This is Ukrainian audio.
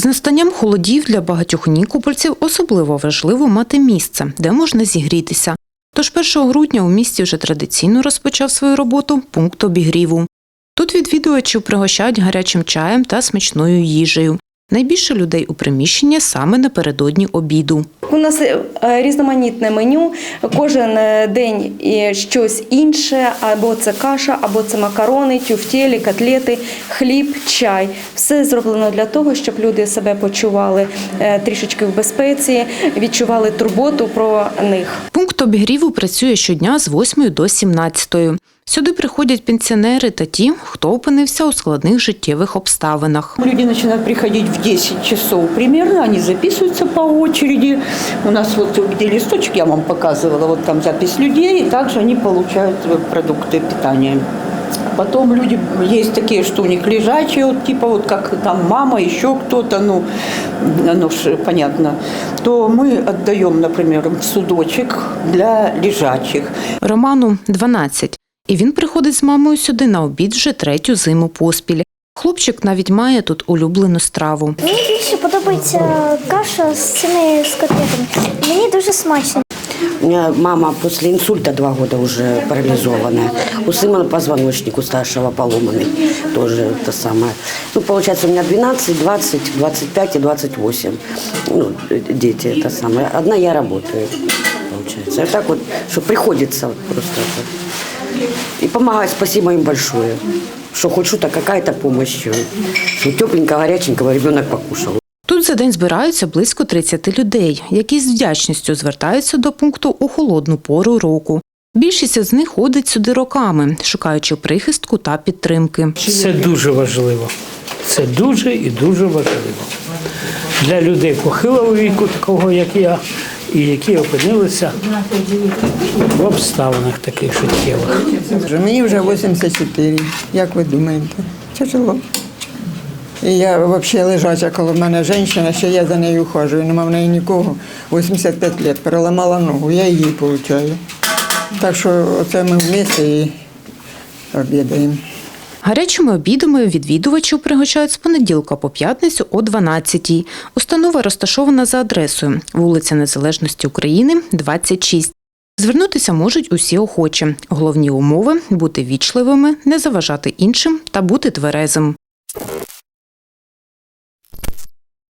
З настанням холодів для багатьох нікопольців особливо важливо мати місце, де можна зігрітися. Тож 1 грудня у місті вже традиційно розпочав свою роботу пункт обігріву. Тут відвідувачів пригощають гарячим чаєм та смачною їжею. Найбільше людей у приміщенні саме напередодні обіду. У нас е, різноманітне меню. Кожен е, день е, щось інше, або це каша, або це макарони, тюфтєлі, котлети, хліб, чай. Все зроблено для того, щоб люди себе почували трішечки в безпеці, відчували турботу про них. Пункт обігріву працює щодня з 8 до 17. Сюди приходять пенсіонери та ті, хто опинився у складних життєвих обставинах. Люди начинают приходить в 10 часов примерно, они записываются по очереди. У нас вот где листочек я вам показывала, вот там запись людей, и также они получают э, продукты питания. Потом люди, есть такие, что у них лежачие, вот, типа вот как там мама, еще кто-то, ну, оно ж понятно, то мы отдаем, например, в судочек для лежачих. Роману 12. І він приходить з мамою сюди на обід вже третю зиму поспіль. Хлопчик навіть має тут улюблену страву. Мені більше подобається каша з цими з котлетами. Мені дуже смачно. У меня мама после инсульта два года уже парализованная. У сына позвоночник у старшего поломанный. Тоже это самое. Ну, получается, у меня 12, 20, 25 и 28. Ну, дети это самое. Одна я работаю, получается. И так вот, что приходится вот просто это. И помогать, спасибо им большое. Что хоть что-то, какая-то помощь. Что тепленького, горяченького ребенок покушал. Тут за день збираються близько 30 людей, які з вдячністю звертаються до пункту у холодну пору року. Більшість з них ходить сюди роками, шукаючи прихистку та підтримки. Це дуже важливо. Це дуже і дуже важливо. Для людей похилого віку, такого як я, і які опинилися в обставинах таких життєвих. Мені вже 84. Як ви думаєте? Тяжело. І я взагалі лежача коло мене жінка, ще я за нею ухожую, нема в неї нікого. 85 років, переламала ногу, я її получаю. Так що оце ми в місті і обідаємо. Гарячими обідами відвідувачів пригощають з понеділка по п'ятницю о 12-й. Установа розташована за адресою вулиця Незалежності України, 26. Звернутися можуть усі охочі. Головні умови бути вічливими, не заважати іншим та бути тверезим.